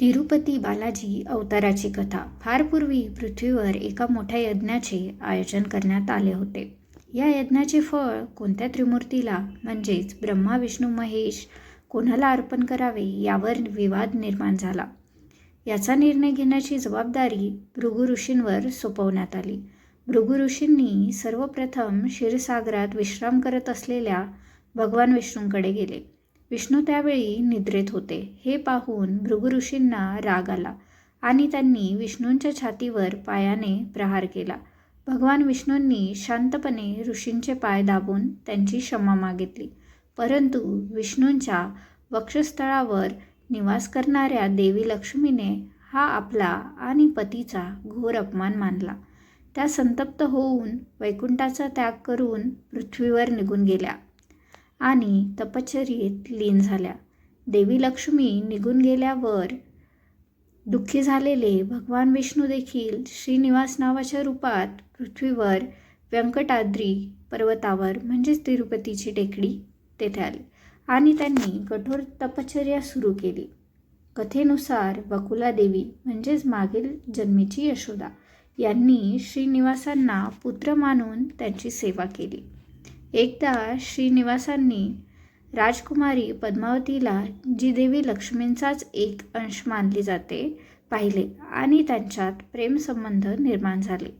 तिरुपती बालाजी अवताराची कथा. फार पूर्वी पृथ्वीवर एका मोठ्या यज्ञाचे आयोजन करण्यात आले होते. या यज्ञाचे फळ कोणत्या त्रिमूर्तीला म्हणजेच ब्रह्मा विष्णू महेश कोणाला अर्पण करावे यावर विवाद निर्माण झाला. याचा निर्णय घेण्याची जबाबदारी भृगु ऋषींवर सोपवण्यात आली. भृगु ऋषींनी सर्वप्रथम क्षीरसागरात विश्राम करत असलेल्या भगवान विष्णूंकडे गेले. विष्णू त्यावेळी निद्रेत होते. हे पाहून भृगु ऋषींना राग आला आणि त्यांनी विष्णूंच्या छातीवर पायाने प्रहार केला. भगवान विष्णूंनी शांतपणे ऋषींचे पाय दाबून त्यांची क्षमा मागितली. परंतु विष्णूंच्या वक्षस्थळावर निवास करणाऱ्या देवी लक्ष्मीने हा आपला आणि पतीचा घोर अपमान मानला. त्या संतप्त होऊन वैकुंठाचा त्याग करून पृथ्वीवर निघून गेल्या. आणि तपश्चर्येत लीन झाल्या. देवी लक्ष्मी निघून गेल्यावर दुःखी झालेले भगवान विष्णू देखील श्रीनिवास नावाच्या रूपात पृथ्वीवर व्यंकटाद्री पर्वतावर म्हणजेच तिरुपतीची टेकडी तेथे आले आणि त्यांनी कठोर तपश्चर्या सुरू केली. कथेनुसार वकुलादेवी म्हणजेच मागील जन्मीची यशोदा यांनी श्रीनिवासांना पुत्र मानून त्यांची सेवा केली. एकदा श्रीनिवासांनी राजकुमारी पद्मावतीला जी देवी लक्ष्मींचाच एक अंश मानली जाते पाहिले आणि त्यांच्यात प्रेमसंबंध निर्माण झाले.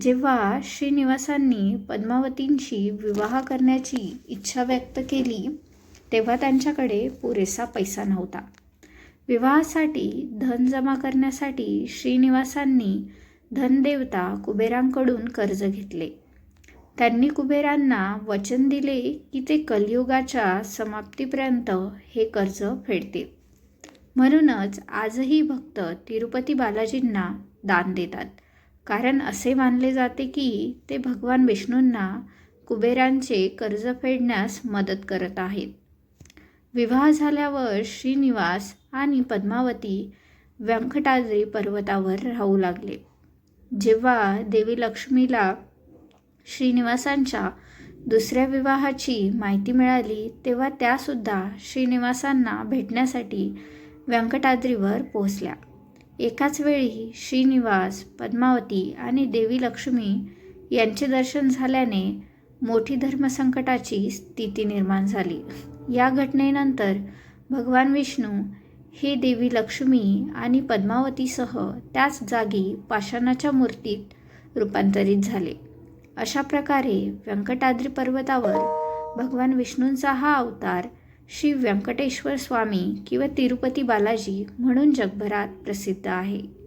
जेव्हा श्रीनिवासांनी पद्मावतींशी विवाह करण्याची इच्छा व्यक्त केली तेव्हा त्यांच्याकडे पुरेसा पैसा नव्हता. विवाहासाठी धन जमा करण्यासाठी श्रीनिवासांनी धनदेवता कुबेरांकडून कर्ज घेतले. त्यांनी कुबेरांना वचन दिले की ते कलियुगाच्या समाप्तीपर्यंत हे कर्ज फेडतील. म्हणूनच आजही भक्त तिरुपती बालाजींना दान देतात. कारण असे मानले जाते की ते भगवान विष्णूंना कुबेरांचे कर्ज फेडण्यास मदत करत आहेत. विवाह झाल्यावर श्रीनिवास आणि पद्मावती व्यंकटाद्री पर्वतावर राहू लागले. जेव्हा देवी लक्ष्मीला श्रीनिवासांच्या दुसऱ्या विवाहाची माहिती मिळाली तेव्हा त्यासुद्धा श्रीनिवासांना भेटण्यासाठी व्यंकटाद्रीवर पोहोचल्या. एकाच वेळी श्रीनिवास पद्मावती आणि देवी लक्ष्मी यांचे दर्शन झाल्याने मोठी धर्मसंकटाची स्थिती निर्माण झाली. या घटनेनंतर भगवान विष्णू हे देवी लक्ष्मी आणि पद्मावतीसह त्याच जागी पाषाणाच्या मूर्तीत रूपांतरित झाले. अशा प्रकारे व्यंकटाद्री पर्वतावर भगवान विष्णूंचा हा अवतार श्री व्यंकटेश्वर स्वामी किंवा तिरुपती बालाजी म्हणून जगभरात प्रसिद्ध आहे.